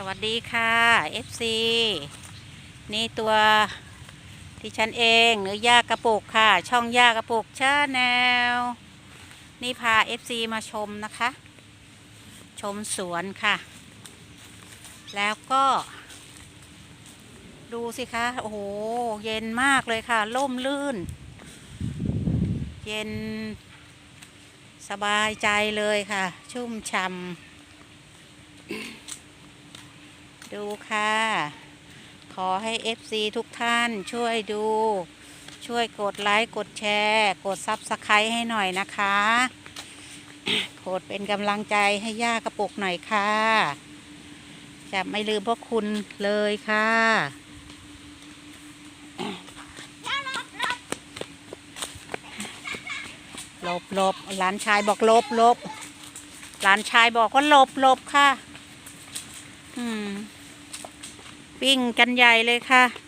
สวัสดีค่ะ FC นี่ตัวที่ฉันเองเนื้อย่ากระปุกค่ะ ช่องย่ากระปุกชาแนลนี่พา FC มาชมนะคะ ชมสวนค่ะ แล้วก็ ดูสิคะโอ้โห เย็นมากเลยค่ะล่มลื่น เย็น สบายใจเลยค่ะ ชุ่มช่ำ ดูค่ะ ขอให้ FC ทุกท่านช่วยดู ช่วยกดไลค์กดแชร์ กดซับสไครต์ให้หน่อยนะคะกดเป็นกำลังใจให้ย่ากระปุกหน่อยค่ะ จะไม่ลืมพวกคุณเลยค่ะหลบหลบหลานชายบอกลบลบหลานชายบอกว่าลบลบค่ะ อืม ปิ้งกันใหญ่เลยค่ะ